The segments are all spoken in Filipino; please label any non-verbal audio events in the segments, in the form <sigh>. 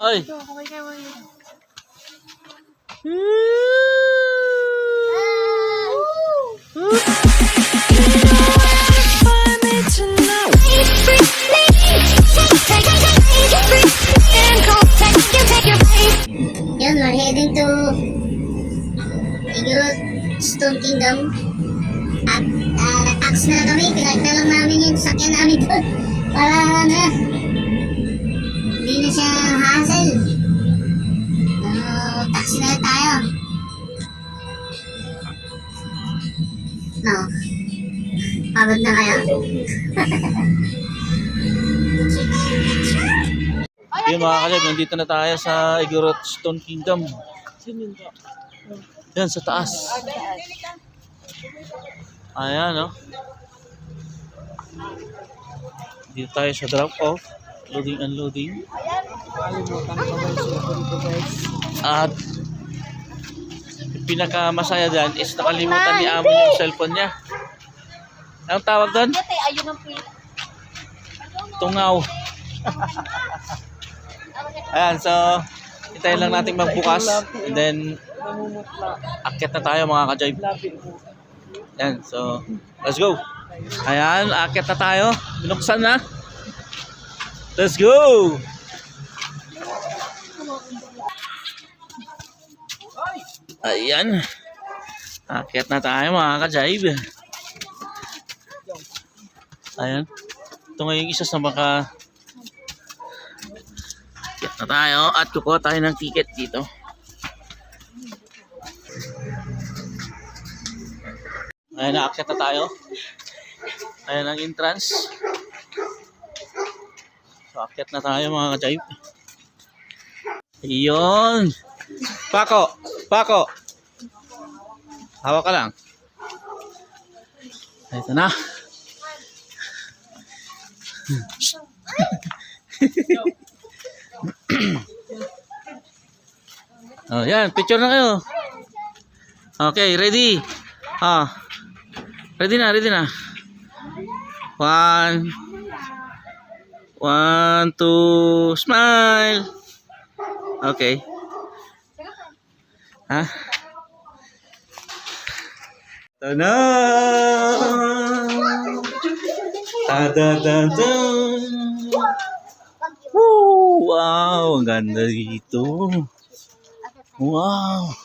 Ay! Ito, okay kayo. Yan, we're heading to Igorot Stone Kingdom. At uh, nag-ax na kami, pinag na lang namin yung sakyan namin doon. Para na, taxi tayo. No. Pagod na kaya. <laughs> Yun mga kalib, nandito na tayo sa Igorot Stone Kingdom. Yan, sa taas. Ayan, no? Dito tayo sa drop-off. Loading, unloading. At yung pinakamasaya dyan is nakalimutan ni Amo yung cellphone niya. Anong tawag doon? Ayun ang pila. Tungaw. Ayan, so hintayin lang natin magbukas and then akyat na tayo mga ka-jive. Ayan, so let's go. Ayan, akyat na tayo. Binuksan na. Let's go! Ayan. Akyat na tayo mga ka-jive. Ayan. Ito nga yung isa sa mga Akyat na tayo at kukuha tayo ng ticket dito. Ayan, naakyat na tayo. Ayan ang entrance. Akyat na tayo mga ka-jive. Ayun. Pako! Pako! Hawak ka lang. Ito na. <laughs> Oh, yan, picture na kayo. Okay, ready. Ah. Ready na, ready na. One. One, two, smile. Okay. Ha? Tada! Tada-da-da! Woo! Wow! Ang ganda dito. Wow!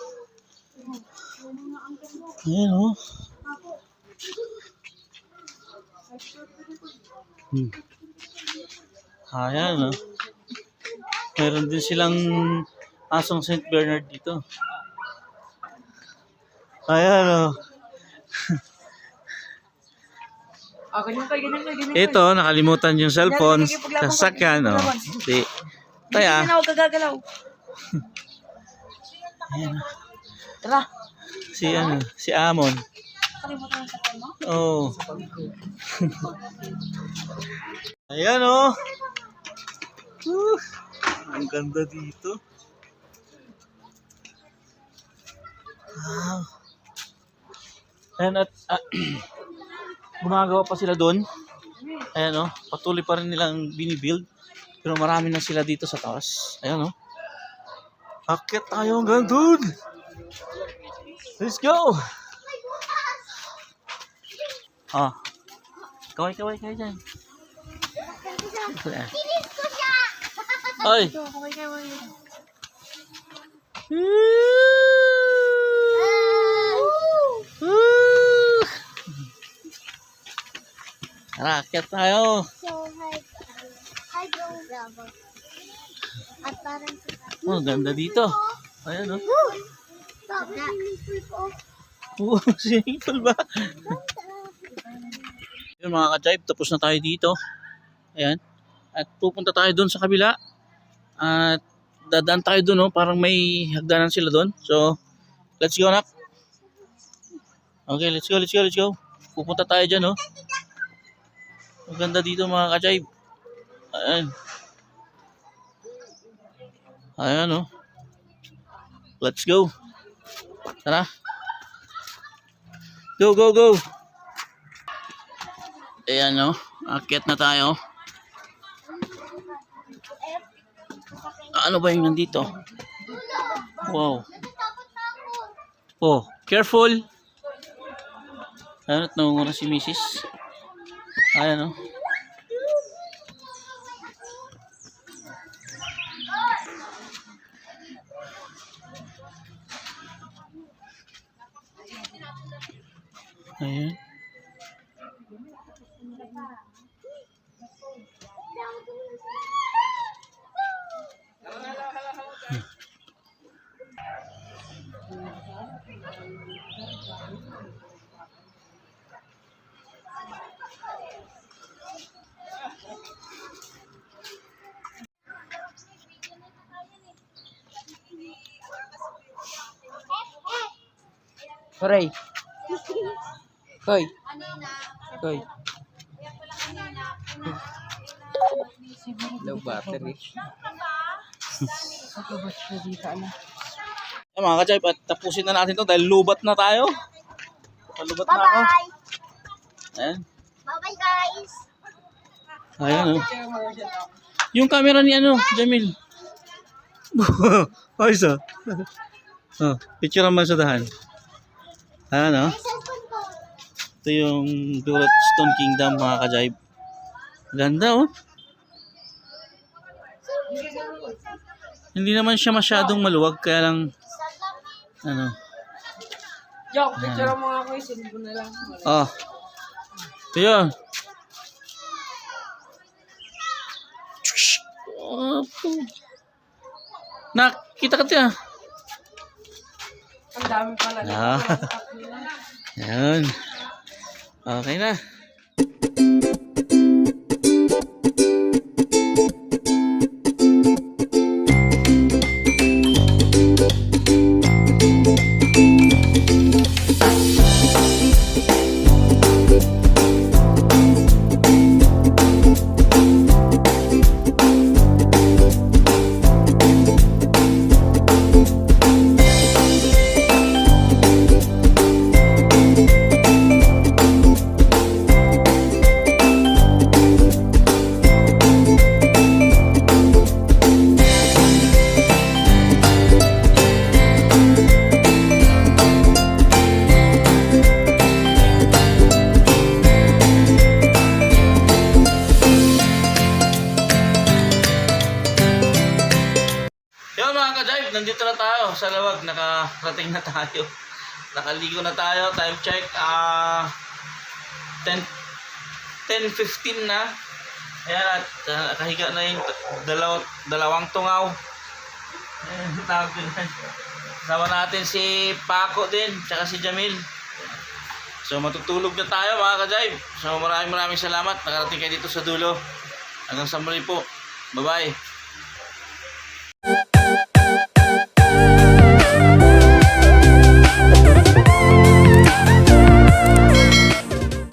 Ayan. Oh. Hmm. Ayan o. Oh. Meron din silang asong St. Bernard dito. Ayan o. <laughs> Oh. Ganyan kayo, ganyan kayo, ganyan Ito, nakalimutan yung cellphone sa sakyan. Oh. Di. Kaya, Hindi na ako gagagalaw. ayan, Tara. si ano, si Amon. Kalimutan mo sa kama. Oh. <laughs> Ayan oh. Uh, ang ganda dito. Wow. Ayan at <clears throat> gumagawa pa sila doon. Ayan oh, patuloy pa rin nilang binibuild. Pero marami na sila dito sa taas. Ayan oh. Akit tayo hanggang doon. Let's go! Ah. Kaway, kaway kayo dyan. Ito, okay Tara, akyat tayo. Oh, ganda dito. Ayan oh. Oo, swimming pool ba? Yun mga ka-jive, tapos na tayo dito. Ayan. At pupunta tayo doon sa kabila. At dadaan tayo doon, oh, parang may hagdanan sila doon. So, let's go nak. Okay, let's go, let's go, let's go. Pupunta tayo dyan, oh. Ang ganda dito mga ka-jive. Ayan. Ayan, oh. Let's go. Tara. Go, go, go. Ayan, no. Akyat na tayo. Ano ba yung nandito? Wow. Oh, careful. Ano, nangunguna si Mrs. Ayan, oh. Ayan. Koray. Koy. Koy. Low battery. <laughs> Ako ba siya dito ano? Ayan, mga kajay, at tapusin na natin to dahil lubat na tayo. Palubat na ako. Ayan. Bye-bye guys! Ayan, oh. Yung camera ni ano, Jamil. <laughs> Ayos ah. oh, picture naman sa dahan. Ayan oh. Ko! Ito yung Durat Stone Kingdom mga kajayb. Ganda oh. Hindi naman siya masyadong maluwag kaya lang ano. Joke, picture mo nga ako eh. Send ko na lang. Ah. Ito yun. Opo. Nakita ka tiya. Ang dami pala. Ah. <laughs> Yan. Okay na. Tayo sa lawag. Nakarating na tayo. Nakaligo na tayo. Time check. Ah 10 10.15 na. Ayan at ah, nakahiga na yung dalaw, dalawang tungaw. Ayan, tawag natin si Paco din, tsaka si Jamil. So matutulog na tayo mga ka-drive. So maraming maraming salamat. Nakarating kayo dito sa dulo. Hanggang sa muli po. Bye-bye.